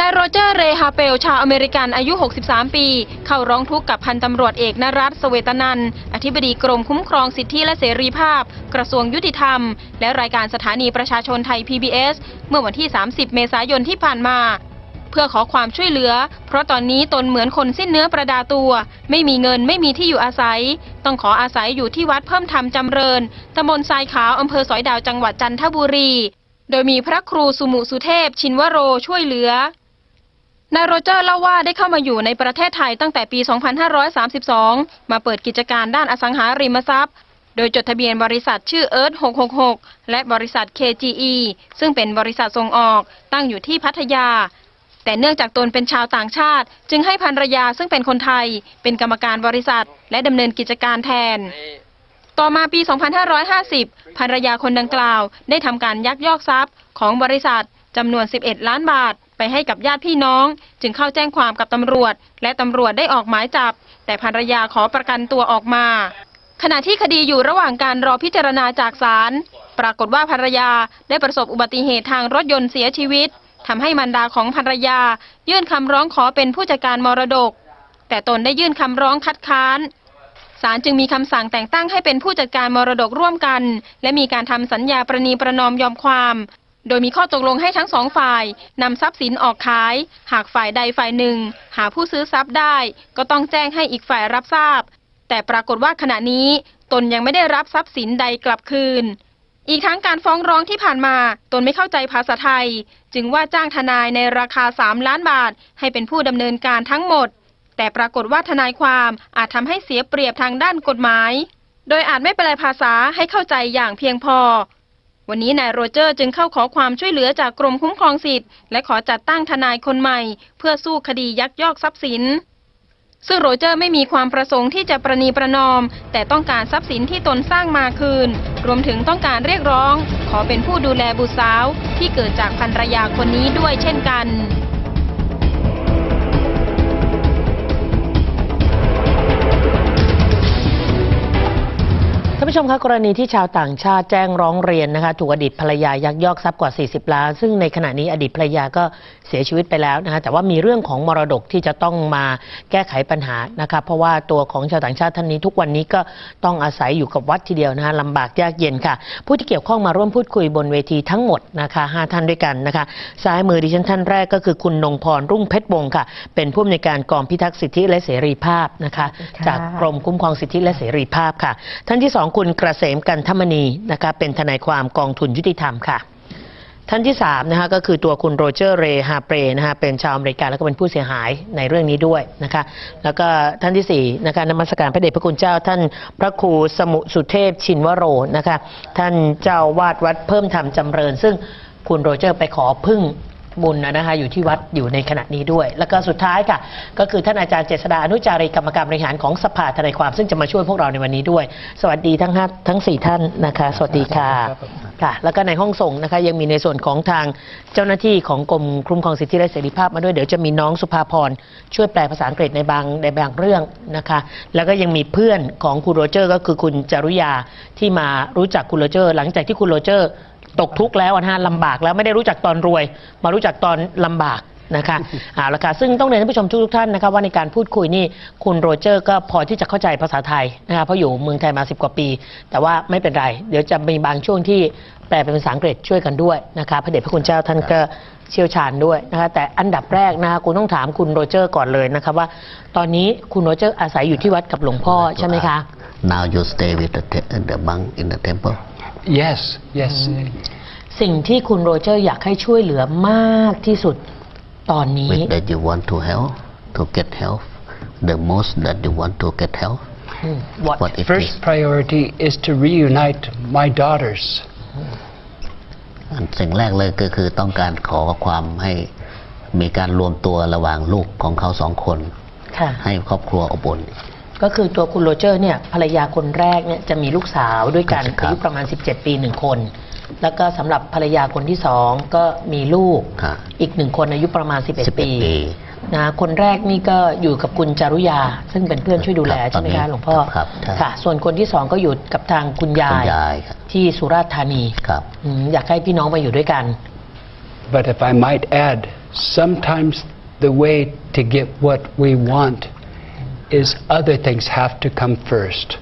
นายโรเจอร์ เรฮาเปล ชาวอเมริกันอายุ 63 ปี เข้าร้องทุกข์กับพันตำรวจเอกนรัตเสเวตนัน อธิบดีกรมคุ้มครองสิทธิและเสรีภาพ กระทรวงยุติธรรม และรายการสถานีประชาชนไทย PBS เมื่อวันที่ 30 เมษายนที่ผ่านมา เพื่อขอความช่วยเหลือ เพราะตอนนี้ตนเหมือนคนสิ้นเนื้อประดาตัว ไม่มีเงินไม่มีที่อยู่อาศัย ต้องขออาศัยอยู่ที่วัดเพิ่มธรรมจำเริญตำบลทรายขาวอำเภอสอยดาวจังหวัดจันทบุรี โดยมีพระครูสุมุสุเทพชินวโรช่วยเหลือ นายโรเจอร์เล่าว่าได้เข้ามาอยู่ในประเทศไทยตั้งแต่ปี 2532 มาเปิดกิจการด้านอสังหาริมทรัพย์ โดยจดทะเบียนบริษัทชื่อเอิร์ธ666 และบริษัท KGE ซึ่งเป็นบริษัทส่งออกตั้งอยู่ที่พัทยา แต่เนื่องจากตนเป็นชาวต่างชาติ จึงให้ภรรยาซึ่งเป็นคนไทย เป็นกรรมการบริษัท และดำเนินกิจการแทน ต่อมาปี 2550 ภรรยาคนดังกล่าว ได้ทำการยักยอกทรัพย์ของบริษัทจำนวน 11 ล้านบาท ไปให้กับญาติพี่น้อง จึงเข้าแจ้งความกับตำรวจ และตำรวจได้ออกหมายจับ แต่ภรรยาขอประกันตัวออกมา ขณะที่คดีอยู่ระหว่างการรอพิจารณาจากศาลปรากฏว่าภรรยาได้ประสบอุบัติเหตุทางรถยนต์เสียชีวิตทำให้มารดาของภรรยา ยื่นคำร้องขอเป็นผู้จัดการมรดก แต่ตนได้ยื่นคำร้องคัดค้านศาลจึงมีคำสั่งแต่งตั้งให้เป็นผู้จัดการมรดกร่วมกัน และมีการทำสัญญาประนีประนอมยอมความ โดยมีข้อตกลงให้ทั้งสองฝ่ายนำทรัพย์สินออกขาย หากฝ่ายใดฝ่ายหนึ่ง หาผู้ซื้อทรัพย์ได้ ก็ต้องแจ้งให้อีกฝ่ายรับทราบ แต่ปรากฏว่าขณะนี้ตนยังไม่ได้รับทรัพย์สินใดกลับคืน อีกทั้งการฟ้องร้องที่ผ่านมา ตนไม่เข้าใจภาษาไทย จึงว่าจ้างทนายในราคา 3 ล้านบาท ให้เป็นผู้ดำเนินการทั้งหมด แต่ปรากฏว่าทนายความอาจทำให้เสียเปรียบทางด้านกฎหมาย โดยอาจไม่แปลภาษาให้เข้าใจอย่างเพียงพอ วันนี้นายโรเจอร์จึงเข้าขอความช่วยเหลือจากกรมคุ้มครองสิทธิ์และขอจัดตั้งทนายคนใหม่ เพื่อสู้คดียักยอกทรัพย์สิน ซึ่งโรเจอร์ไม่มีความประสงค์ที่จะประนีประนอม แต่ต้องการทรัพย์สินที่ตนสร้างมาคืน รวมถึงต้องการเรียกร้อง ขอเป็นผู้ดูแลบุตรสาวที่เกิดจากภรรยาคนนี้ด้วยเช่นกัน ผู้ชมคะกรณีที่ชาวต่างชาติแจ้งร้องเรียนนะคะถูกอดีตภรรยายักยอกทรัพย์กว่า 40 ล้าน ซึ่งในขณะนี้อดีตภรรยาก็เสียชีวิตไปแล้วนะคะแต่ว่ามีเรื่องของมรดกที่จะต้องมาแก้ไขปัญหานะคะเพราะว่าตัวของชาวต่างชาติท่านนี้ทุกวันนี้ก็ต้องอาศัยอยู่กับวัดทีเดียวนะคะลำบากยากเย็นค่ะ ผู้ที่เกี่ยวข้องมาร่วมพูดคุยบนเวทีทั้งหมดนะคะห้าท่านด้วยกันนะคะซ้ายมือดิฉันท่านแรกก็คือคุณนงพรรุ่งเพชรวงศ์ค่ะ เป็นผู้อำนวยการกองพิทักษ์สิทธิและเสรีภาพนะคะค่ะจากกรมคุ้มครองสิทธิและเสรีภาพค่ะ ท่านที่สองคุณเกษมกันธมณีนะคะเป็นทนายความกองทุนยุติธรรมค่ะ ท่านที่สามนะคะก็คือตัวคุณโรเจอร์เรฮาเปรนะคะเป็นชาวอเมริกันแล้วก็เป็นผู้เสียหายในเรื่องนี้ด้วยนะคะ แล้วก็ท่านที่สี่นะคะนมัสการพระเดชพระคุณเจ้า ท่านพระครูสมุสุเทพชินวโรนะคะท่านเจ้าวาดวัดเพิ่มธรรมจำเริญ ซึ่งคุณโรเจอร์ไปขอพึ่ง บุญนะคะอยู่ที่วัดอยู่ในขณะนี้ด้วย แล้วก็สุดท้ายค่ะ ก็คือท่านอาจารย์เจษดาอนุจารีกรรมการบริหารของสภาทนายความซึ่งจะมาช่วยพวกเราในวันนี้ด้วย สวัสดีทั้งห้าทั้งสี่ท่านนะคะ สวัสดีค่ะค่ะ แล้วก็ในห้องส่งนะคะยังมีในส่วนของทางเจ้าหน้าที่ของกรมคุ้มครองสิทธิและเสรีภาพมาด้วยเดี๋ยวจะมีน้องสุภาพรช่วยแปลภาษาอังกฤษในบางในบางเรื่องนะคะ แล้วก็ยังมีเพื่อนของคุณโรเจอร์ ก็คือคุณจารุยาที่มารู้จักคุณโรเจอร์ หลังจากที่คุณโรเจอร์ ตกทุกข์แล้วนะฮะลำบากแล้วไม่ได้รู้จักตอนรวย มารู้จักตอนลำบากนะคะเอาละค่ะซึ่งต้องเรียนท่านผู้ชมทุกๆท่านนะคะว่าในการพูดคุยนี่คุณโรเจอร์ก็พอที่จะเข้าใจภาษาไทยนะคะเพราะอยู่เมืองไทยมา 10 กว่าปี แต่ว่าไม่เป็นไร เดี๋ยวจะมีบางช่วงที่แปลเป็นภาษาอังกฤษช่วยกันด้วยนะคะพระเดชพระคุณเจ้าท่านก็เชี่ยวชาญด้วยนะคะแต่อันดับแรกนะคะคุณต้องถามคุณโรเจอร์ก่อนเลยนะคะว่าตอนนี้คุณโรเจอร์อาศัยอยู่ที่วัดกับหลวงพ่อใช่ไหมคะ Now you stay with the, te- the monk in the temple. Yes, yes. สิ่งที่คุณโรเจอร์อยากให้ช่วยเหลือมากที่สุดตอนนี้ With that you want to help, to get help. The most that you want to get help. อืม what What it First is. priority is to reunite my daughters. อันสิ่งแรกเลยก็คือต้องการขอความให้มีการรวมตัวระหว่างลูกของเขาสองคนค่ะให้ครอบครัวอบอุ่น ก็คือตัวคุณโรเจอร์เนี่ยภรรยาคนแรกเนี่ยจะมีลูกสาวด้วยกันครับอายุประมาณ 17 ปีหนึ่งคน แล้วก็สำหรับภรรยาคนที่สองก็มีลูกค่ะอีกหนึ่งคนอายุประมาณ 11 11ปี ปีนะคนแรกนี่ก็อยู่กับคุณจารุยา ซึ่งเป็นเพื่อนช่วยดูแลครับใช่ไหมตอนนี้คะหลวงพ่อครับใช่ค่ะ ส่วนคนที่สองก็อยู่กับทางคุณยาคุณยยายครับที่สุราษฎร์ธานีครับ อืมอยากให้พี่น้องมาอยู่ด้วยกัน But if I might add, sometimes the way to get what we want is other things have to come first.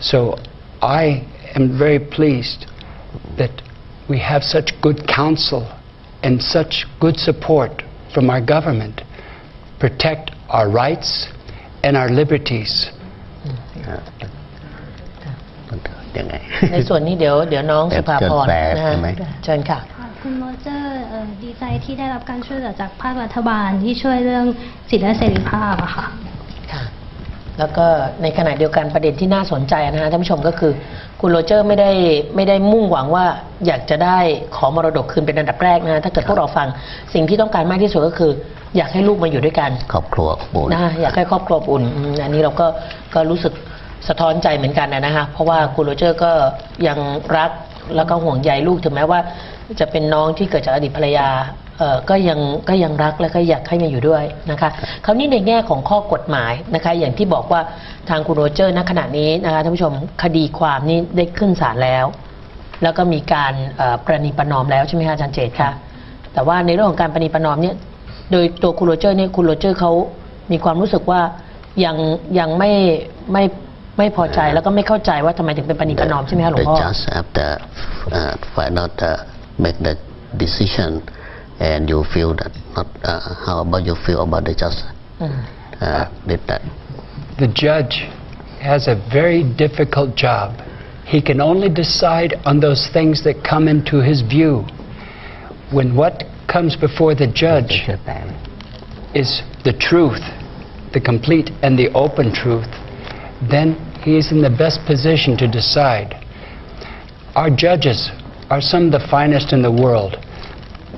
So I am very pleased that we have such good counsel and such good support from our government protect our rights and our liberties. ยังไง ในส่วนนี้เดี๋ยวเดี๋ยวน้อง แบบ สุภาพร เชิญแปล นะฮะ ใช่ไหม เชิญค่ะ ค่ะคุณโรเจอร์เอ่อดีใจที่ได้รับการช่วยเหลือจากภาครัฐบาลที่ช่วยเรื่องสิทธิและเสรีภาพอะค่ะ ค่ะ แล้วก็ในขณะเดียวกันประเด็นที่น่าสนใจนะฮะท่านผู้ชมก็คือคุณโรเจอร์ไม่ได้ไม่ได้มุ่งหวังว่าอยากจะได้ของมรดกคืนเป็นอันดับแรกนะฮะถ้าเกิดพวกเราฟังสิ่งที่ต้องการมากที่สุดก็คือ อยากให้ลูกมาอยู่ด้วยกันครอบครัวอบอุ่นนะอยากให้ครอบครัวอบอุ่นอืมอันนี้เราก็ก็รู้สึกสะท้อนใจเหมือนกันนะฮะเพราะว่าคุณโรเจอร์ก็ยังรักแล้วก็ห่วงใยลูกถึงแม้ว่า จะเป็นน้องที่เกิดจากอดีตภรรยาเอ่อก็ยังก็ยังรักและก็อยากให้มาอยู่ด้วยนะคะคราวนี้ในแง่ของข้อกฎหมายนะคะอย่างที่บอกว่าทางคุณโรเจอร์ณขณะนี้นะคะท่านผู้ชมคดีความนี้ได้ขึ้นศาลแล้ว แล้วก็มีการเอ่อประนีประนอมแล้วใช่ไหมคะอาจารย์เจตคะแต่ว่าในเรื่องของการประนีประนอมเนี่ยโดยตัวคุณโรเจอร์เนี่ยคุณโรเจอร์เขามีความรู้สึกว่ายังยังไม่ไม่ไม่พอใจแล้วก็ไม่เข้าใจว่าทำไมถึงเป็นประนีประนอมใช่ไหมคะหลวง the พ่อ judge after uh, final uh, make that decision and you feel that not uh, how about you feel about the judge? Uh, did that. The judge has a very difficult job. He can only decide on those things that come into his view. When what comes before the judge is the truth the complete and the open truth then he is in the best position to decide. Our judges are some of the finest in the world.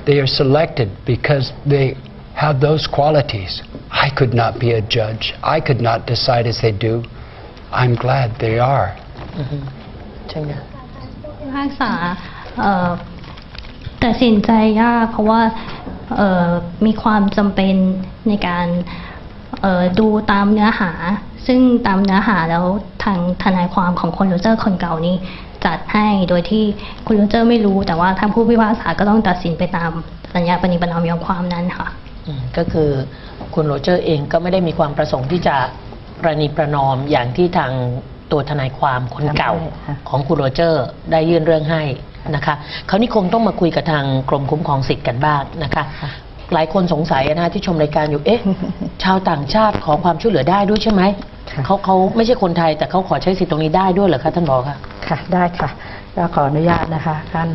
They are selected because they have those qualities. I could not be a judge. I could not decide as they do. I'm glad they are. ใช่ไหมคะ พิพากษาเอ่อตัดสินใจยากเพราะว่าเอ่อมีความจำเป็นในการเอ่อ ดูตามเนื้อหา ซึ่งตามเนื้อหาแล้วทางทนายความของคนยูเจอร์คนเก่านี้ จัดให้โดยที่คุณยูเจอร์ไม่รู้ แต่ว่าทางผู้พิพากษาก็ต้องตัดสินไปตามสัญญาปณิประนอมยอมความนั้นค่ะอืมก็คือคุณโรเจอร์เองก็ไม่ได้มีความประสงค์ที่จะประนีประนอมอย่างที่ทางตัวทนายความคนเก่าใช่ค่ะของคุณโรเจอร์ได้ยื่นเรื่องให้นะคะเขาวนี่คงต้องมาคุยกับทางกรมคุ้มครองสิทธิ์กันบ้างนะคะ หลายคนสงสัยนะที่ชมรายการอยู่เอ๊ะ ชาวต่างชาติขอความช่วยเหลือได้ด้วยใช่ไหมค่ะเขาเขาไม่ใช่คนไทยแต่เขาขอใช้สิทธิ์ตรงนี้ได้ด้วยเหรอคะท่านบอกคะ ค่ะได้ค่ะก็ขออนุญาตนะคะท่าน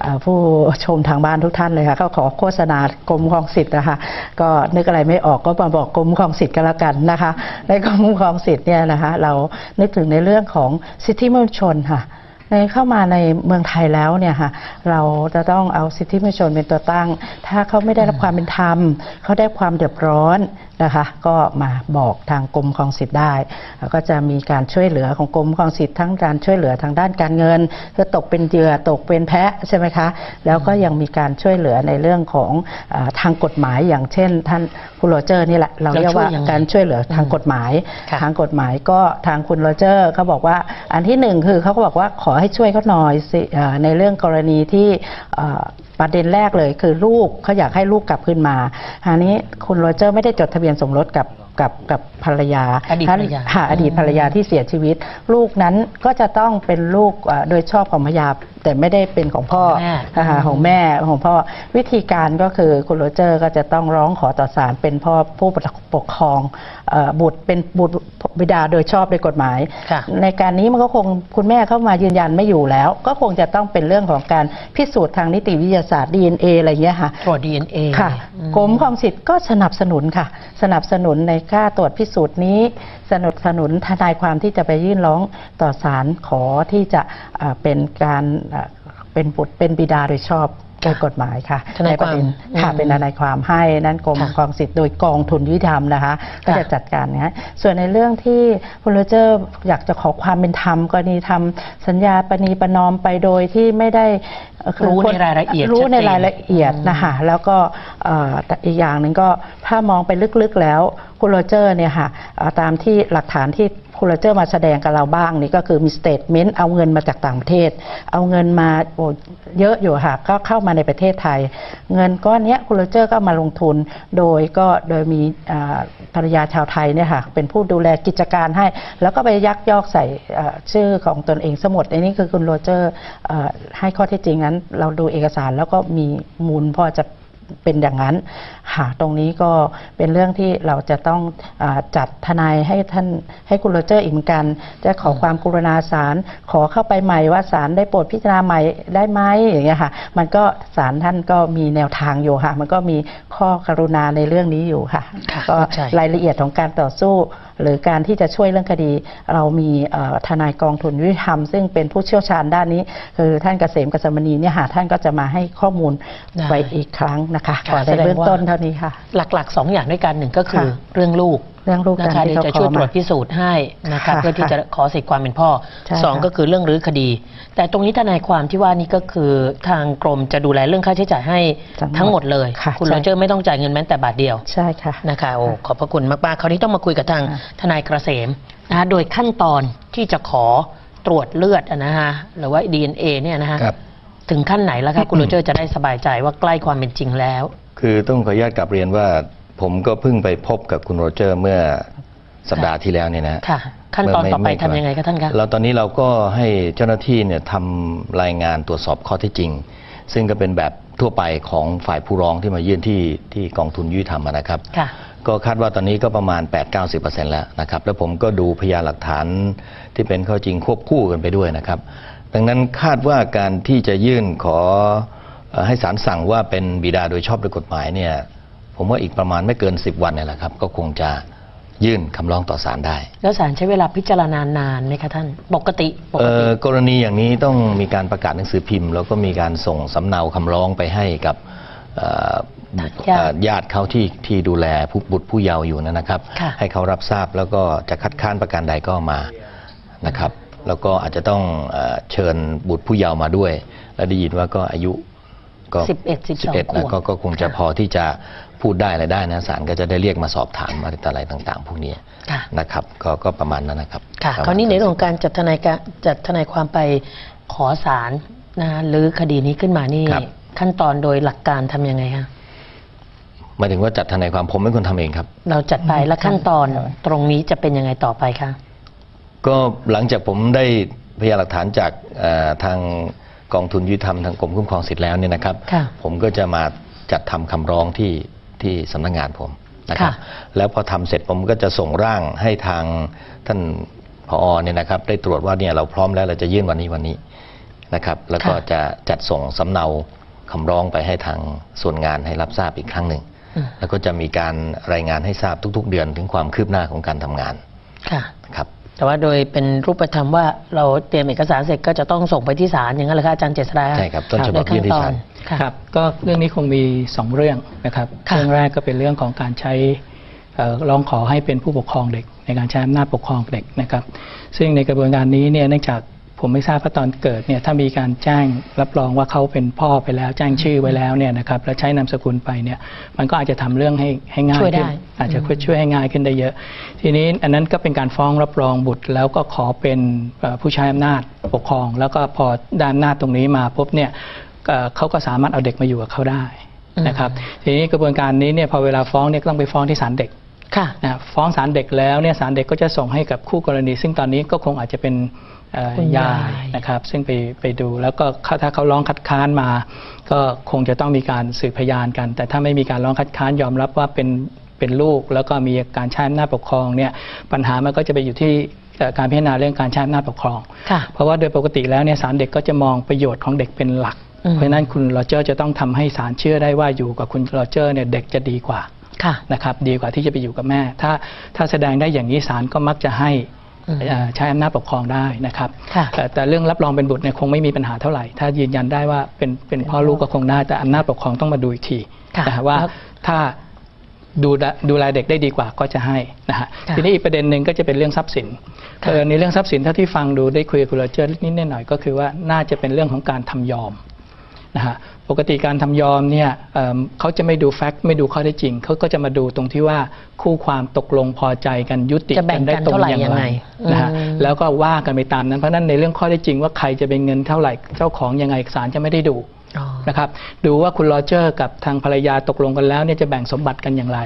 เอ่อผู้ชมทางบ้านทุกท่านเลยค่ะก็ขอโฆษณากรมครองสิทธิ์นะคะก็นึกอะไรไม่ออกก็มาบอกกรมครองสิทธิ์กันแล้วกันนะคะในกรมคุ้มครองสิทธิ์เนี่ยนะคะเรานึกถึงในเรื่องของสิทธิมนุษยชนค่ะ ในเข้ามาในเมืองไทยแล้วเนี่ยค่ะเราจะต้องเอาสิทธิมนชนเป็นตัวตั้ง ถ้าเขาไม่ได้รับความเป็นธรรมเขาได้ความเดือดร้อน นะคะก็มาบอกทางกรมครองสิทธิ์ได้แล้วก็จะมีการช่วยเหลือของกรมครองสิทธิ์ทั้งการช่วยเหลือทางด้านการเงินเพื่อตกเป็นเหยื่อตกเป็นแพะใช่ไหมคะ แล้วก็ยังมีการช่วยเหลือในเรื่องของอาทางกฎหมายอย่างเช่น ท่านคุณโรเจอร์นี่แหละเราเรียกว่าเราช่วยยังไงการช่วยเหลือทางกฎหมายค่ะทางกฎหมายก็ทางคุณโรเจอร์เขาบอกว่าอันที่หนึ่งคือเขาก็บอกว่าขอให้ช่วยเขาหน่อยสิเอ่อในเรื่องกรณีที่เอ่อ ประเด็นแรกเลยคือลูกเขาอยากให้ลูกกลับขึ้นมาอันนี้คุณโรเจอร์ไม่ได้จดทะเบียนสมรสกับกับกับภรรยาอดีตภรรยาค่ะอดีตภรรยาที่เสียชีวิต ลูกนั้นก็จะต้องเป็นลูกเอ่อโดยชอบของภรรยา แต่ไม่ได้เป็นของพ่อแม่ค่ะของแม่ของพ่อวิธีการก็คือคุณโรเจอร์ก็จะต้องร้องขอต่อศาลเป็นพ่อผู้ปกครองเอ่อบุตรเป็นบุตรบิดาโดยชอบโดยกฎหมายค่ะในการนี้มันก็คงคุณแม่เข้ามายืนยันไม่อยู่แล้ว ก็คงจะต้องเป็นเรื่องของการพิสูจน์ทางนิติวิทยาศาสตร์ DNA อะไรเงี้ยค่ะตรวจ DNA ค่ะอืมกรมครองสิทธิ์ก็สนับสนุนค่ะ สนับสนุนในค่าตรวจพิสูจน์นี้ สนับสนุนทนายความที่จะไปยื่นร้องต่อศาลขอที่จะอ่าเป็นการอ่า เป็นบุตรเป็นบิดาโดยชอบโดยกฎหมายค่ะทนายความในประเด็นค่ะอืมเป็นทนายความให้นั่นกรมค่ะครองสิทธิ์โดยกองทุนยุติธรรมนะคะก็ค่ะจะจัดการนะฮะส่วนในเรื่องที่คุณโรเจอร์อยากจะขอความเป็นธรรมกรณีทำสัญญาปณีประนอมไปโดยที่ไม่ได้เอ่อคือรู้คนในรายละเอียดรู้ในชัดเจนรายละเอียดอืมนะคะแล้วก็เอ่อแต่อีกอย่างหนึ่งก็ถ้ามองไปลึกๆแล้วคุณโรเจอร์เนี่ยค่ะเอ่อตามที่หลักฐานที่ คุณโรเจอร์มาแสดงกับเราบ้างนี่ก็คือมีสเตทเมนต์เอาเงินมาจากต่างประเทศ เอาเงินมาโอ้เยอะอยู่ค่ะก็เข้ามาในประเทศไทย เงินก้อนนี้คุณโรเจอร์ก็มาลงทุน โดยก็โดยมีภรรยาชาวไทยเนี่ยค่ะเป็นผู้ดูแลกิจการให้ แล้วก็ไปยักยอกใส่ชื่อของตนเองสมดอันนี้คือคุณโรเจอร์ให้ข้อเท็จจริงนั้น เราดูเอกสารแล้วก็มีมูลพอจะ เป็นอย่างนั้นค่ะตรงนี้ก็เป็นเรื่องที่เราจะต้องอาจัดทนายให้ท่านให้คุณโรเจอร์อีกเหมือนกัน จะขอความกรุณาศาลขอเข้าไปใหม่ว่าศาลได้โปรดพิจารณาใหม่ได้ไหมอย่างเงี้ยค่ะ มันก็ศาลท่านก็มีแนวทางอยู่ค่ะ มันก็มีข้อกรุณาในเรื่องนี้อยู่ค่ะค่ะก็เข้าใจรายละเอียดของการต่อสู้ หรือการที่จะช่วยเรื่องคดี เรามีเอ่อทนายกองทุนยุติธรรม ซึ่งเป็นผู้เชี่ยวชาญด้านนี้ คือท่านเกษมกัสมณีเนี่ยค่ะท่านก็จะมาให้ข้อมูลได้ไว้อีกครั้งนะคะค่ะขอในแสดงเบื้องว่าต้นเท่านี้ค่ะ หลักๆสองอย่างด้วยกันหนึ่งก็คือค่ะเรื่องลูกเรื่องลูกนะการคะที่เดี๋ยวเขาจะขช่วยอตรมาวจพิสูจน์ให้นะครับค่ะเพื่อที่จะขอสิทธิความเป็นพ่อใช่สองค่ะก็คือเรื่องรื้อคดี แต่ตรงนี้ทนายความที่ว่านี่ก็คือทางกรมจะดูแลเรื่องค่าใช้จ่ายให้ทั้ทั้งงหหมมดดเลยค่ะคุณใช่โรเจอร์ไม่ต้องจ่ายเงินแม้แต่บาทเดียวใช่ค่ะนะคะโอ้ขอบพระคุณมากๆคราวนี้ต้องมาคุยกับทางค่ะทนายกระเสมนะคะโดยขั้นตอนที่จะขอตรวจเลือดอะนะฮะหรือว่า DNA เนี่ยนะฮะครับ ถึงขั้นไหนแล้วคะคุณโรเจอร์จะได้สบายใจว่าใกล้ความเป็นจริงแล้ว คือต้องขออนุญาตกลับเรียนว่า ผมก็เพิ่งไปพบกับคุณโรเจอร์เมื่อสัปดาห์ที่แล้วเนี่ยนะค่ะ ขั้นตอนเมื่ต่อไปม่ทำยังไงคะท่านคะเราตอนนี้เราก็ให้เจ้าหน้าที่เนี่ยทำรายงานตรวจสอบข้อเที่จริง ซึ่งก็เป็นแบบทั่วไปของฝ่ายผู้ร้องที่มายื่นที่ที่กองทุนยุติธรรมอะนะครับค่ะก็คาดว่าตอนนี้ก็ประมาณ 8-90%แล้วนะครับ แล้วผมก็ดูพยานหลักฐานที่เป็นข้อจริงควบคู่กันไปด้วยนะครับ ดังนั้นคาดว่าการที่จะยื่นขอเอ่อให้ศาลสั่งว่าเป็นบิดาโดยชอบด้วยกฎหมายเนี่ยผมว่าอีกประมาณไม่เกิน 10 วันเนี่ยแหละครับ ก็คงจะยื่นคำร้องต่อศาลได้ แล้วศาลใช้เวลาพิจารณานานไหมคะท่านปกติปกเอ่ติอกรณีอย่างนี้ต้องมีการประกาศหนังสือพิมพ์ แล้วก็มีการส่งสำเนาคำร้องไปให้กับเอ่อญาติเอ่อญาติเขาที่ที่ดูแลผู้บุตรผู้เยาว์อยู่นะครับค่ะให้เขารับทราบแล้วก็จะคัดค้านประการใดก็มานะครับ แล้วก็อาจจะต้องเออเชิญบุตรผู้เยาว์มาด้วย และได้ยินว่าก็อายุก็11 12 11ขวนะบก็ก็คงจะค่ะพอที่จะพูดได้อะไรได้นะศาลก็จะได้เรียกมาสอบถามอะไรต่ออะไรต่าง ๆ พวกนี้ค่ะนะครับก็ก็ประมาณนั้นนะครับค่ะประมณคราวนี้ในเรื่องของการจัดทนายการจัดทนายความไปขอศาลนะหรือคดีนี้ขึ้นมานี่ครับขั้นตอนโดยหลักการทำยังไงคะหมายถึงว่าจัดทนายความผมเป็นคนทำเองครับ เราจัดไปแล้วขั้นตอนตรงนี้จะเป็นยังไงต่อไปคะ ก็หลังจากผมได้พยานหลักฐานจากเอ่อทางกองทุนยุติธรรมทางกรมคุ้มครองสิทธิ์แล้วเนี่ยนะครับค่ะผมก็จะมาจัดทำคำร้องที่ที่สำนักงานผมนะครับค่ะแล้วพอทำเสร็จผมก็จะส่งร่างให้ทางท่านผอเนี่ยนะครับ ได้ตรวจว่าเนี่ยเราพร้อมแล้วเราจะยื่นวันนี้วันนี้นะครับ แล้วก็จะจัดส่งสำเนาคำร้องไปให้ทางส่วนงานให้รับทราบอีกครั้งหนึ่งอืมแล้วก็จะมีการรายงานให้ทราบทุก ๆ เดือนถึงความคืบหน้าของการทำงานค่ะนะครับ แต่ว่าโดยเป็นรูปธรรมว่าเราเตรียมเอกสารเสร็จก็จะต้องส่งไปที่ศาลอย่างนั้นเหรอคะอาจารย์เจษฎาใช่ครับต้นฉบับโดขั้ยื่นที่ศาลค่ะครับก็เรื่องนี้คงมี 2 เรื่องนะครับค่ะเรื่องแรกก็เป็นเรื่องของการใช้เอ่อร้องขอให้เป็นผู้ปกครองเด็ก ในการใช้อำนาจปกครองเด็กนะครับ ซึ่งในกระบวนการนี้เนี่ยเนื่องจาก ผมไม่ทราบว่าตอนเกิดเนี่ยถ้ามีการแจ้งรับรองว่าเขาเป็นพ่อไปแล้วแจ้งชื่อไว้แล้วเนี่ยนะครับแล้วใช้นามสกุลไปเนี่ยมันก็อาจจะทำเรื่องให้ให้ง่ายช่วยได้ขึ้นอาจจะช่วยให้ง่ายขึ้นได้เยอะ ทีนี้อันนั้นก็เป็นการฟ้องรับรองบุตร แล้วก็ขอเป็นเอ่อผู้ใช้อำนาจปกครอง แล้วก็พอด้านอำนาจตรงนี้มาปุ๊บเนี่ยเอ่อเขาก็สามารถเอาเด็กมาอยู่กับเขาได้นะครับทีนี้กระบวนการนี้เนี่ยพอเวลาฟ้องเนี่ยก็ต้องไปฟ้องที่ศาลเด็ก ค่ะนะฟ้องศาลเด็กแล้วเนี่ยศาลเด็กก็จะส่งให้กับคู่กรณี ซึ่งตอนนี้ก็คงอาจจะเป็นเอ่อคุณยายยายนะครับ ซึ่งไปไปดูแล้วก็ถ้าเขาร้องคัดค้านมา ก็คงจะต้องมีการสืบพยานกัน แต่ถ้าไม่มีการร้องคัดค้านยอมรับว่าเป็นเป็นลูก แล้วก็มีการใช้อำนาจปกครองเนี่ยปัญหามันก็จะไปอยู่ที่เอ่อการพิจารณาเรื่องการใช้อำนาจปกครองค่ะเพราะว่าโดยปกติแล้วเนี่ยศาลเด็กก็จะมองประโยชน์ของเด็กเป็นหลักอืมเพราะฉะนั้นคุณโรเจอร์จะต้องทำให้ศาลเชื่อได้ว่าอยู่กับคุณโรเจอร์เนี่ยเด็กจะดีกว่าค่ะ นะครับดีกว่าที่จะไปอยู่กับแม่ ถ้าถ้าแสดงได้อย่างนี้ศาลก็มักจะให้อืมเอ่อใช้อำนาจปกครองได้นะครับค่ะแต่แต่เรื่องรับรองเป็นบุตรเนี่ยคงไม่มีปัญหาเท่าไหร่ ถ้ายืนยันได้ว่าเป็นเป็นพ่อลูกก็คงได้แต่อำนาจปกครองต้องมาดูอีกทีค่ะนะฮะว่าแล้วถ้าดูแลดูแลเด็กได้ดีกว่าก็จะให้นะฮะค่ะทีนี้อีกประเด็นหนึ่งก็จะเป็นเรื่องทรัพย์สินค่ะเออในเรื่องทรัพย์สินเท่าที่ฟังดูได้คุยกับคุณโรเจอร์นิดๆหน่อยๆก็คือว่าน่าจะเป็นเรื่องของการทำยอม นะฮะปกติการทำยอมเนี่ยเอิ่มเขาจะไม่ดูแฟกต์ไม่ดูข้อเท็จจริง เขาก็จะมาดูตรงที่ว่าคู่ความตกลงพอใจกันยุติจะแบ่งได้กันตรงเท่าไหร่อย่างยังไรไงนะฮะอืมแล้วก็ว่ากันไปตามนั้นเพราะฉะนั้นในเรื่องข้อเท็จจริงว่าใครจะเป็นเงินเท่าไหร่เจ้าของยังไงศาลจะไม่ได้ดูอ๋อนะครับดูว่าคุณโรเจอร์กับทางภรรยาตกลงกันแล้วเนี่ยจะแบ่งสมบัติกันอย่างไร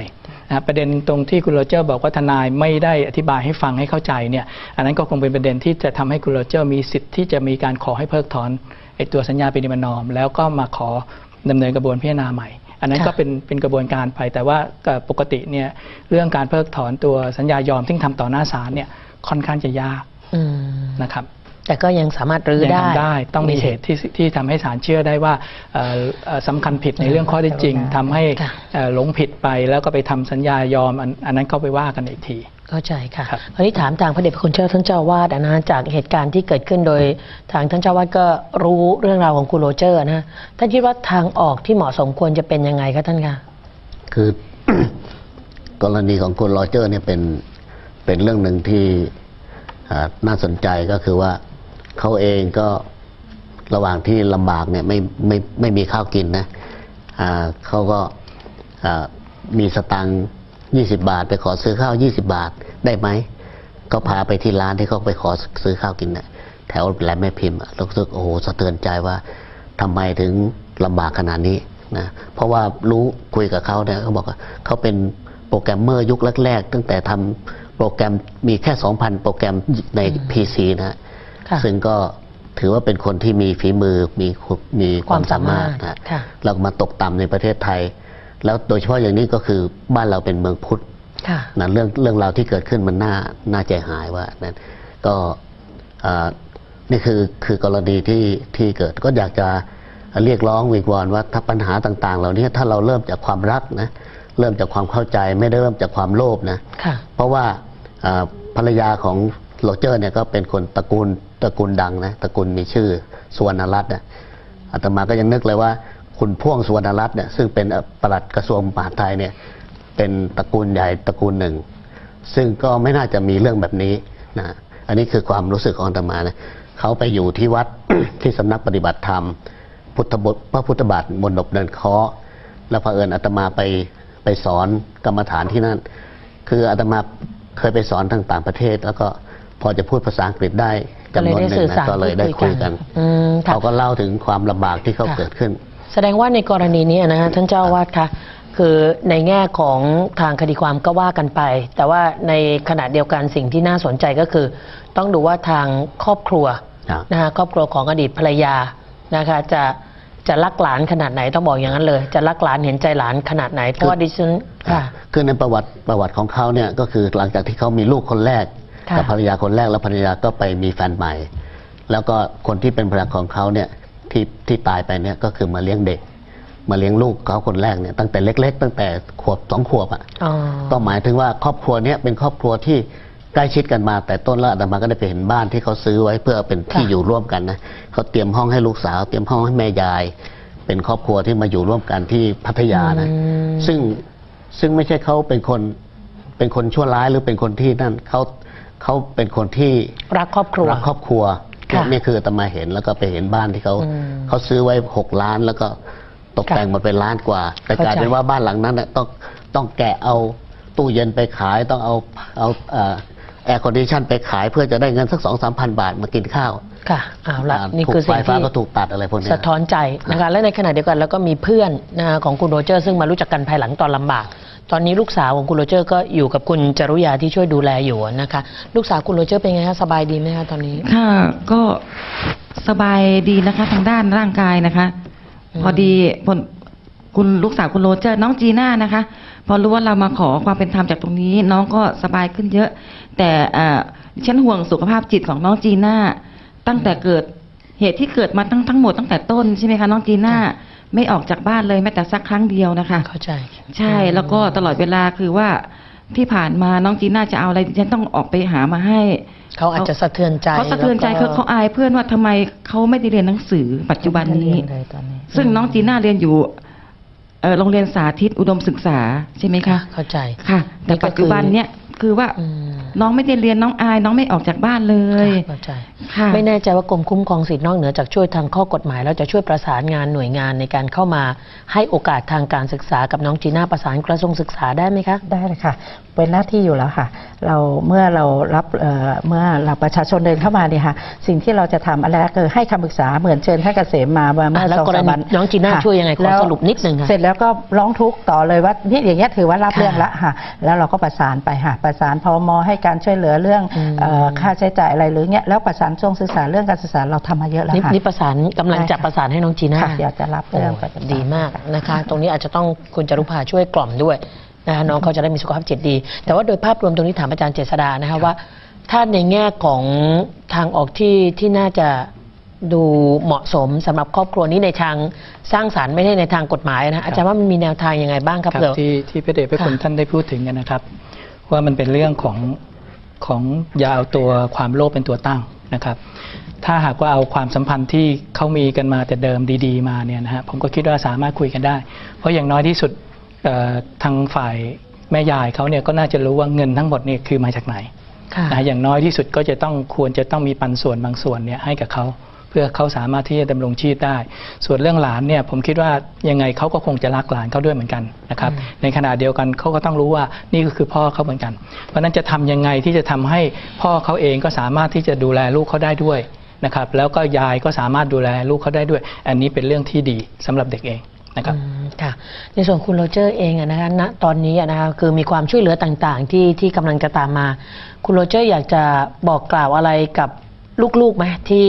นะประเด็นตรงที่คุณโรเจอร์บอกว่าทนายไม่ได้อธิบายให้ฟังให้เข้าใจเนี่ยอันนั้นก็คงเป็นประเด็นที่จะทำให้คุณโรเจอร์มีสิทธิ์ที่จะมีการขอให้เพิกถอนไอ้ ตัวสัญญาปฏิบัตินอม แล้วก็มาขอดำเนินกระบวนพิจารณาใหม่ อันนั้นค่ะก็เป็นเป็นกระบวนการไปแต่ว่าเอ่อปกติเนี่ยเรื่องการเพิกถอนตัวสัญญายอมที่ทำต่อหน้าศาลเนี่ยค่อนข้างจะยากอืมนะครับ แต่ก็ยังสามารถรื้อยังได้ทำได้ ต้องมีเหตุที่ที่ทำให้ศาลเชื่อได้ว่าเอ่อเอ่อสำคัญผิดในเรื่องข้อเท็จจริงทำให้ค่ะเอ่อหลงผิดไปแล้วก็ไปทำสัญญายอมอันอันนั้นก็ไปว่ากันอีกทีเข้าใจค่ะครับคราวนี้ถามทางพระเดชพระคุณเจ้าท่านเจ้าอาวาดนะจากเหตุการณ์ที่เกิดขึ้นโดย ทางท่านเจ้าอาวาดก็รู้เรื่องราวของคุณโรเจอร์นะท่านคิดว่าทางออกที่เหมาะสมควรจะเป็นยังไงคะท่านคะคือกรณีของคุณโรเจอร์เนี่ยเป็นเป็นเรื่องหนึ่งที่อ่าน่าสนใจก็คือว่า เขาเองก็ระหว่างที่ลำบากเนี่ยไม่ไม่ไม่มีข้าวกินนะอ่าเขาก็อ่ามีสตังค์ยี่สิบาท ไปขอซื้อข้าวยี่สิบาทได้ไหม ก็พาไปที่ร้านที่เขาไปขอซื้อข้าวกินเนี่ยแถวแหลมแม่พิมพ์อะรู้สึกโอ้โหสะเทือนใจว่าทำไมถึงลำบากขนาดนี้นะเพราะว่ารู้คุยกับเขาเนี่ยเขาบอกว่าเขาเป็นโปรแกรมเมอร์ยุคแรก ๆ ตั้งแต่ทำโปรแกรมมีแค่ 2,000 โปรแกรมใน PC นะค่ะ ซึ่งก็ถือว่าเป็นคนที่มีฝีมือมีคุมีความสามารถความสามารถนะค่ะเรามาตกต่ำในประเทศไทย แล้วโดยเฉพาะอย่างนี้ก็คือบ้านเราเป็นเมืองพุทธค่ะนะเรื่องเรื่องราวที่เกิดขึ้นมันน่าน่าใจหายว่านั้นก็อ่านี่คือคือกรณีที่ที่เกิดก็อยากจะเรียกร้องวิงวอนว่าถ้าปัญหาต่าง ๆ เหล่านี้ถ้าเราเริ่มจากความรักนะเริ่มจากความเข้าใจไม่ได้เริ่มจากความโลภนะค่ะเพราะว่าอ่าภรรยาของโรเจอร์เนี่ยก็เป็นคนตระกูล ตระกูลดังนะตระกูลมีชื่อสุวรรณรัตน์เนะอาตมาก็ยังนึกเลยว่า คุณพ่วงสุวรรณรัตน์เนี่ยซึ่งเป็นปลัดกระทรวงมหาดไทยเนี่ยเป็นตระกูลใหญ่ตระกูลหนึ่ง ซึ่งก็ไม่น่าจะมีเรื่องแบบนี้นะอันนี้คือความรู้สึกของอาตมานะเขาไปอยู่ที่วัดที่สำนักปฏิบัติธรรม พุทธบทพระพุทธบาทมนดบเดินเคาะแล้วเผอิญอาตมาไปไปสอนกรรมฐานที่นั่น คืออาตมาเคยไปสอนทางต่างประเทศ แล้วก็พอจะพูดภาษาอังกฤษได้ จำนวนหนึ่งนะก็เลยได้คุยกันอืมค่ะเขาก็เล่าถึงความลำบากที่เขาค่ะเกิดขึ้น แสดงว่าในกรณีนี้นะฮะท่านเจ้าอาวาดคะคือในแง่ของทางคดีความก็ว่ากันไป แต่ว่าในขณะเดียวกันสิ่งที่น่าสนใจก็คือ ต้องดูว่าทางครอบครัวครับนะคะครอบครัวของอดีตภรรยานะคะจะจะรักหลานขนาดไหนต้องบอกอย่างนั้นเลย จะรักหลานเห็นใจหลานขนาดไหนเพราะว่าดิฉันค่ะคือในประวัติประวัติของเขาเนี่ยก็คือหลังจากที่เขามีลูกคนแรกค่ะ กับภรรยาคนแรกแล้วภรรยาก็ไปมีแฟนใหม่ แล้วก็คนที่เป็นภรรยาของเขาเนี่ยที่ที่ตายไปเนี่ยก็คือมาเลี้ยงเด็ก มาเลี้ยงลูกเขาคนแรกเนี่ยตั้งแต่เล็ก ๆ ตั้งแต่ขวบสองขวบอะอ๋อก็หมายถึงว่าครอบครัวเนี้ยเป็นครอบครัวที่ใกล้ชิดกันมาแต่ต้นแล้วอาตมาก็ได้ไปเห็นบ้านที่เขาซื้อไว้เพื่อเป็นที่ค่ะอยู่ร่วมกันนะเขาเตรียมห้องให้ลูกสาว เตรียมห้องให้แม่ยาย เป็นครอบครัวที่มาอยู่ร่วมกันที่พัทยานะอืมซึ่งซึ่งไม่ใช่เขาเป็นคนเป็นคนชั่วร้ายหรือเป็นคนที่นั่นเขา เขาเป็นคนที่รักครอบครัวรักครอบครัวค่ะนี่คืออาตมาเห็นแล้วก็ไปเห็นบ้านที่เขาอืมเขาซื้อไว้หกล้านแล้วก็ตกแต่งค่ะมาเป็นล้านกว่า แต่เข้ากลายใจเป็นว่าบ้านหลังนั้นน่ะต้องต้องแกะเอาตู้เย็นไปขายต้องเอาเอาแอร์คอนดิชันไปขายเพื่อจะได้เงินสักสองสามพันบาทมากินข้าวค่ะเอาละอ่านี่ถูกคือสิ่ไฟงฟ้าที่ก็ถูกตัดอะไรพวกเนี้ยสะท้อนใจนะคะและในขณะเดียวกันแล้วก็มีเพื่อนนะคะของคุณโรเจอร์ ซึ่งมารู้จักกันภายหลังตอนลำบาก ตอนนี้ลูกสาวของคุณโรเจอร์ก็อยู่กับคุณจรุยาที่ช่วยดูแลอยู่นะคะ ลูกสาวคุณโรเจอร์เป็นไงคะสบายดีไหมคะตอนนี้ ค่ะ ก็สบายดีนะคะ ทางด้านร่างกายนะคะอืมพอดีผลคุณลูกสาวคุณโรเจอร์น้องจีน่านะคะ พอรู้ว่าเรามาขอความเป็นธรรมจากตรงนี้ น้องก็สบายขึ้นเยอะ แต่อ่าดิฉันห่วงสุขภาพจิตของน้องจีน่าตั้งแต่เกิดเหตุที่เกิดมาทั้งทั้งหมดตั้งแต่ต้นใช่ไหมคะน้องจีน่า ไม่ออกจากบ้านเลยแม้แต่สักครั้งเดียวนะคะ เข้าใจ ใช่แล้วก็ตลอดเวลาคือว่าที่ผ่านมาน้องจีน่าจะเอาอะไรดิฉันต้องออกไปหามาให้ เขาอาจจะสะเทือนใจเขาสะเทือนใจแล้วก็เขาเขาอายเพื่อนว่าทำไมเขาไม่ได้เรียนหนังสือปัจจุบันนี้ ซึ่งน้องจีน่าเรียนอยู่เอ่อโรงเรียนสาธิตอุดมศึกษาใช่ไหมคะ เข้าใจค่ะ แต่นี่ก็คือปัจจุบันเนี้ย คือว่าอืมน้องไม่ได้เรียนน้องอาย น้องไม่ออกจากบ้านเลยค่ะเข้าใจค่ะไม่แน่ใจว่ากรมคุ้มครองสิทธินอกเหนือจากช่วยทางข้อกฎหมายแล้วจะช่วยประสานงานหน่วยงานในการเข้ามาให้โอกาสทางการศึกษากับน้องจีน่าประสานกระทรวงศึกษาได้ไหมคะ ได้เลยค่ะเป็นหน้าที่อยู่แล้วค่ะ เราเมื่อเรารับเอ่อเมื่อเราประชาชนเดินเข้ามาเนี่ยค่ะ สิ่งที่เราจะทำอะไรก็คือให้คำปรึกษาเหมือนเชิญท่านเกษมมาเมื่ออะแล้วสองกรสามณีวันน้องจีน่าค่ะช่วยยังไงขอแล้วสรุปนิดนึงค่ะเสร็จแล้วก็ร้องทุกข์ต่อเลยว่าเนี่ยอย่างเงี้ยถือว่ารับค่ะเรื่องละค่ะ แล้วเราก็ประสานไปค่ะ ประสานพมให้การช่วยเหลือเรื่องอืมเอ่อค่าใช้จ่ายอะไรหรือเงี้ยแล้วประสานช่วงศึกษาเรื่องการศึกษาเราทำมาเยอะแล้วนี่ค่ะนี่ประสานกำลังจะประสานให้น้องจีน่าค่ะอยากจะรับเรื่องโอ้ประสานดีมากนะคะ ตรงนี้อาจจะต้องคุณจารุภาช่วยกล่อมด้วย นะคะน้องเขาจะได้มีสุขภาพจิตดี แต่ว่าโดยภาพรวมตรงนี้ถามอาจารย์เจษดานะคะว่า ถ้าในแง่ของทางออกที่ที่น่าจะดูเหมาะสมสำหรับครอบครัวนี้ในทางสร้างสารรค์ไม่ได้ในทางกฎหมายนะอาจารย์ว่ามันมีแนวทางยังไงบ้างครับครับเผื่อที่ที่พระเดชพระคุณค่ะท่านได้พูดถึงกันนะครับ ว่ามันเป็นเรื่องของของอยาเอาตัวความโลภเป็นตัวตั้งนะครับ ถ้าหากว่าเอาความสัมพันธ์ที่เขามีกันมาแต่เดิมดี ๆ มาเนี่ยนะฮะผมก็คิดว่าสามารถคุยกันได้ เพราะอย่างน้อยที่สุดเอ่อ ทางฝ่ายแม่ยายเขาเนี่ยก็น่าจะรู้ว่าเงินทั้งหมดเนี่ยคือมาจากไหนค่ะนะอย่างน้อยที่สุดก็จะต้องควรจะต้องมีปันส่วนบางส่วนเนี่ยให้กับเขาเพื่อเขาสามารถที่จะดำรงชีพได้ ส่วนเรื่องหลานเนี่ยผมคิดว่ายังไงเขาก็คงจะรักหลานเขาด้วยเหมือนกันนะครับอืมในขณะเดียวกันเขาก็ต้องรู้ว่านี่ก็คือพ่อเขาเหมือนกัน เพราะฉะนั้นจะทำยังไงที่จะทำให้พ่อเขาเองก็สามารถที่จะดูแลลูกเขาได้ด้วยนะครับแล้วก็ยายก็สามารถดูแลลูกเขาได้ด้วย อันนี้เป็นเรื่องที่ดีสำหรับเด็กเอง นะครับอืมค่ะในส่วนคุณโรเจอร์เองอะนะคะณตอนนี้อะนะคะคือมีความช่วยเหลือต่างๆ ที่ที่กำลังจะตามมา คุณโรเจอร์อยากจะบอกกล่าวอะไรกับลูกๆไหมที่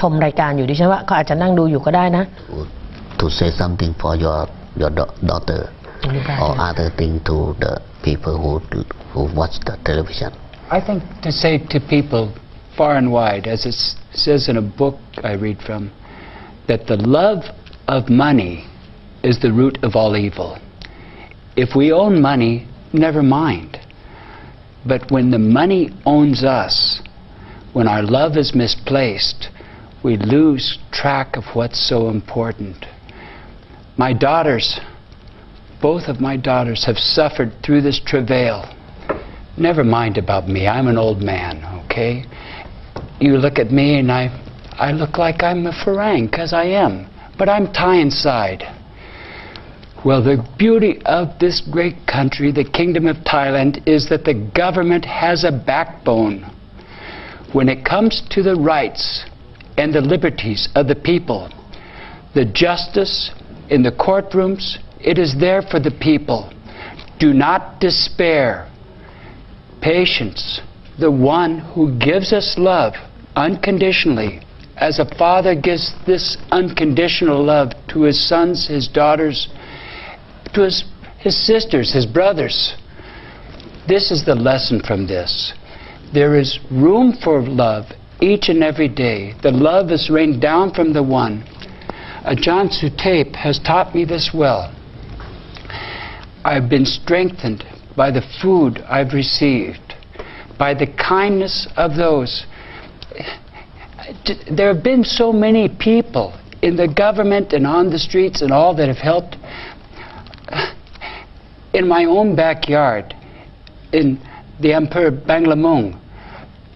ชมรายการอยู่ดิฉันว่าเขาอาจจะนั่งดูอยู่ก็ได้นะ to say something for your your da- daughter Okay. or other thing to the people who who watch the television. I think to say to people far and wide, as it s- says in a book I read from, that the love of money is the root of all evil. If we own money, never mind. But when the money owns us, when our love is misplaced, we lose track of what's so important. My daughters, both of my daughters, have suffered through this travail. Never mind about me. I'm an old man, okay? You look at me and I, I look like I'm a Farang, because I am. But I'm Thai inside. Well, the beauty of this great country, the Kingdom of Thailand, is that the government has a backbone. When it comes to the rights and the liberties of the people, the justice in the courtrooms, it is there for the people. Do not despair. Patience, the one who gives us love unconditionally, as a father gives this unconditional love to his sons, his daughters, to his, his sisters, his brothers. This is the lesson from this. There is room for love each and every day. The love is rained down from the one. Uh, John Sutape has taught me this well. I've been strengthened by the food I've received, by the kindness of those. There have been so many people in the government and on the streets and all that have helped. In my own backyard, in the Emperor Banglamung,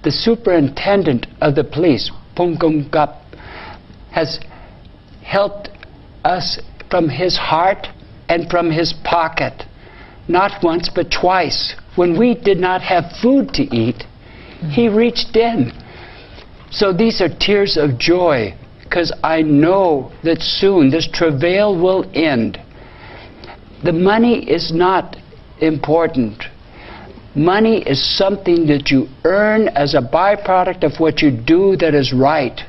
the superintendent of the police, Pungkum Gap, has helped us from his heart and from his pocket. Not once, but twice. When we did not have food to eat, he reached in. So these are tears of joy, because I know that soon this travail will end. The money is not important. Money is something that you earn as a byproduct of what you do that is right.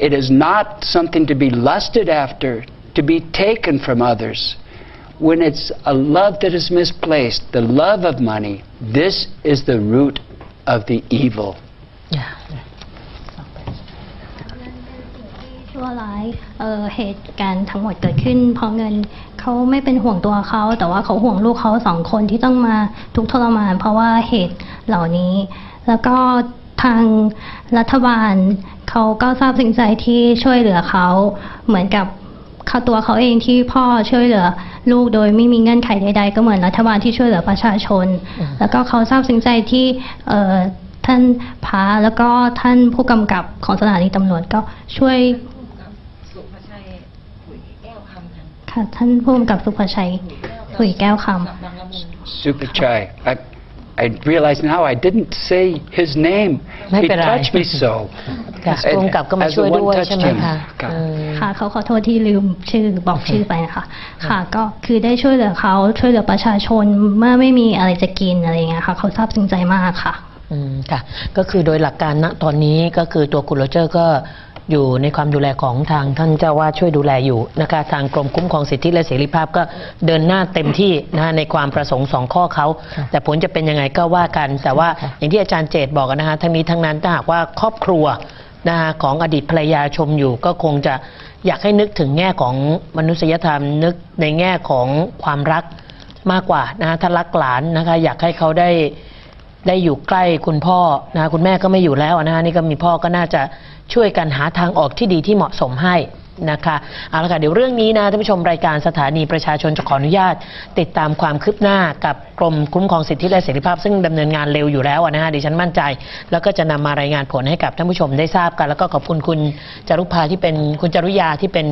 It is not something to be lusted after, to be taken from others. When it's a love that is misplaced, the love of money, this is the root of the evil. ชั่วร้ายเอ่อเหตุการณ์ทั้งหมดเกิดขึ้น เพราะเงินเขาไม่เป็นห่วงตัวเขา แต่ว่าเขาห่วงลูกเขาสองคนที่ต้องมาทุกข์ทรมาน เพราะว่าเหตุเหล่านี้ แล้วก็ทางรัฐบาลเขาก็ทราบซึ้งใจที่ช่วยเหลือเขาเหมือนกับเขาตัวเขาเองที่พ่อช่วยเหลือ ลูกโดยไม่มีเงื่อนไขใดๆก็เหมือนรัฐบาลที่ช่วยเหลือประชาชน แล้วก็เขาทราบซึ้งใจที่เอ่อท่านพาแล้วก็ท่านผู้กำกับของสถานีตำรวจก็ช่วย สุภชัยขุยแก้วคำ ค่ะค่ะ ท่านผู้กำกับสุภชัยถุยแก้วคำบางละมุง Supachai. I, I realize now I didn't say his name. ไม่ He เป็นไร touched me so. ค่ะ And ผู้กำกับก็มา as the ช่วย one ด้วย touched ใช่ไหม him. คะค่ะเออค่ะเขาขอโทษที่ลืมชื่อบอกชื่อไปนะคะค่ะ ก็คือได้ช่วยเหลือเขาช่วยเหลือประชาชนเมื่อไม่มีอะไรจะกินอะไรอย่างเงี้ยค่ะ เขาซาบซึ้งใจมากค่ะอืมค่ะ ก็คือโดยหลักการณตอนนี้ก็คือตัวคุณโรเจอร์ก็ อยู่ในความดูแลของทางท่านเจ้าว่าช่วยดูแลอยู่นะคะทางกรมคุ้มครองสิทธิและเสรีภาพก็เดินหน้าเต็มที่นะในความประสงค์สองข้อเขา แต่ผลจะเป็นยังไงก็ว่ากัน แต่ว่าอย่างที่อาจารย์เจตบอกนะคะทั้งนี้ทั้งนั้นถ้าหากว่าครอบครัวนะคะของอดีตภรรยาชมอยู่ก็คงจะอยากให้นึกถึงแง่ของมนุษยธรรมนึกในแง่ของความรักมากกว่านะคะถ้ารักหลานนะคะอยากให้เขาได้ได้อยู่ใกล้คุณพ่อนะคุณแม่ก็ไม่อยู่แล้วนะนี่ก็มีพ่อก็น่าจะ ช่วยกันหาทางออกที่ดีที่เหมาะสมให้นะคะเอาละค่ะเดี๋ยวเรื่องนี้นะท่านผู้ชมรายการสถานีประชาชนจะขออนุญาต ติดตามความคืบหน้ากับกรมคุ้มครองสิทธิและเสรีภาพ ซึ่งดำเนินงานเร็วอยู่แล้วนะฮะดิฉันมั่นใจ แล้วก็จะนำมารายงานผลให้กับท่านผู้ชมได้ทราบกัน แล้วก็ขอบคุณคุณจารุภาที่เป็นคุณจารุยาที่เป็น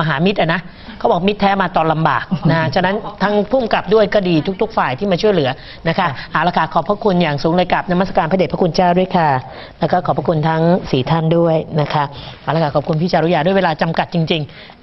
มหามิตรอะนะเขาบอกมิตรแท้มาตอนลำบากนะฉะนั้นทั้งพุ่มกับด้วยก็ดีทุก ๆ ฝ่ายที่มาช่วยเหลือนะคะเอาละค่ะขอบพระคุณอย่างสูงเลยกับนมัสการพระเดชพระคุณเจ้าด้วยค่ะ แล้วก็ขอบพระคุณทั้งสี่ท่านด้วยนะคะเอาละค่ะขอบคุณพี่จารุยาด้วยเวลาจำกัดจริง ๆ